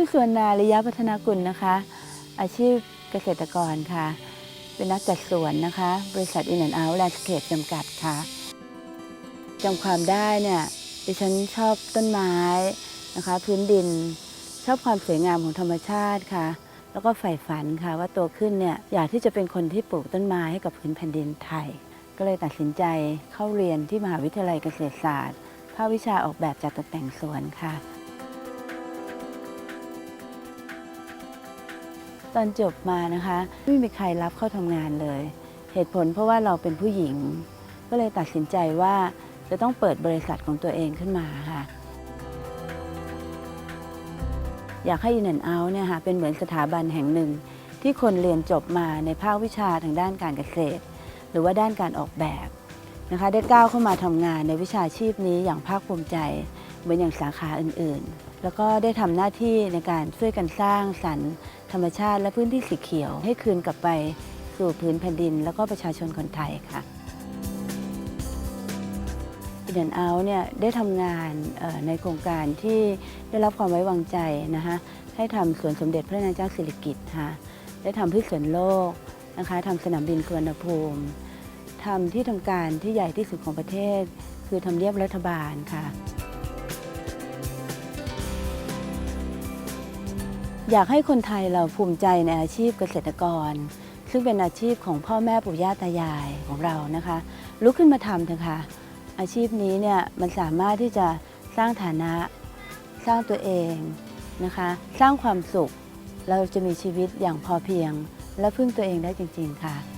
ชื่อสวนนาริยพัฒนากุลนะคะ อาชีพเกษตรกรค่ะ เป็นนักจัดสวนนะคะ บริษัท In and Out Landscape จำกัดค่ะจำความได้เนี่ยดิฉันชอบต้นไม้นะคะ พื้นดินชอบความสวยงามของธรรมชาติค่ะ แล้วก็ใฝ่ฝันค่ะว่าโตขึ้นเนี่ยอยากที่จะเป็นคนที่ปลูกต้นไม้ให้กับพื้นแผ่นดินไทย ก็เลยตัดสินใจเข้าเรียนที่มหาวิทยาลัยเกษตรศาสตร์ภาควิชาออกแบบจัดตกแต่งสวนค่ะ ตอนจบมานะคะ ไม่มีใครรับเข้าทำงานเลย เหตุผลเพราะว่าเราเป็นผู้หญิง ก็เลยตัดสินใจว่าจะต้องเปิดบริษัทของตัวเองขึ้นมาค่ะ อยากให้ In and Out เนี่ยค่ะเป็นเหมือนสถาบันแห่งหนึ่ง ที่คนเรียนจบมาในภาควิชาทางด้านการเกษตร หรือว่าด้านการออกแบบนะคะได้ก้าวเข้ามาทำงานในวิชาชีพนี้อย่างภาคภูมิใจ เหมือนอย่างสาขาอื่นๆ แล้วก็ได้ทำหน้าที่ในการช่วยกันสร้างสรรค์ธรรมชาติและพื้นที่สีเขียว ให้คืนกลับไปสู่พื้นแผ่นดิน แล้วก็ประชาชนคนไทยค่ะอินเดนเอาเนี่ยได้ทำงานในโครงการที่ได้รับความไว้วางใจนะคะให้ทำสวนสมเด็จพระนางเจ้าสิริกิติ์ค่ะได้ทำพืชสวนโลกนะคะทำสนามบินสุวรรณภูมิทำที่ทำการที่ใหญ่ที่สุดของประเทศ คือทำเนียบรัฐบาลค่ะ อยากให้คนไทยเราภูมิใจในอาชีพเกษตรกร ซึ่งเป็นอาชีพของพ่อแม่ปู่ย่าตายายของเรานะคะ ลุกขึ้นมาทำเถอะค่ะ อาชีพนี้เนี่ยมันสามารถที่จะสร้างฐานะสร้างตัวเองนะคะ สร้างความสุข เราจะมีชีวิตอย่างพอเพียง และพึ่งตัวเองได้จริง ๆ ค่ะ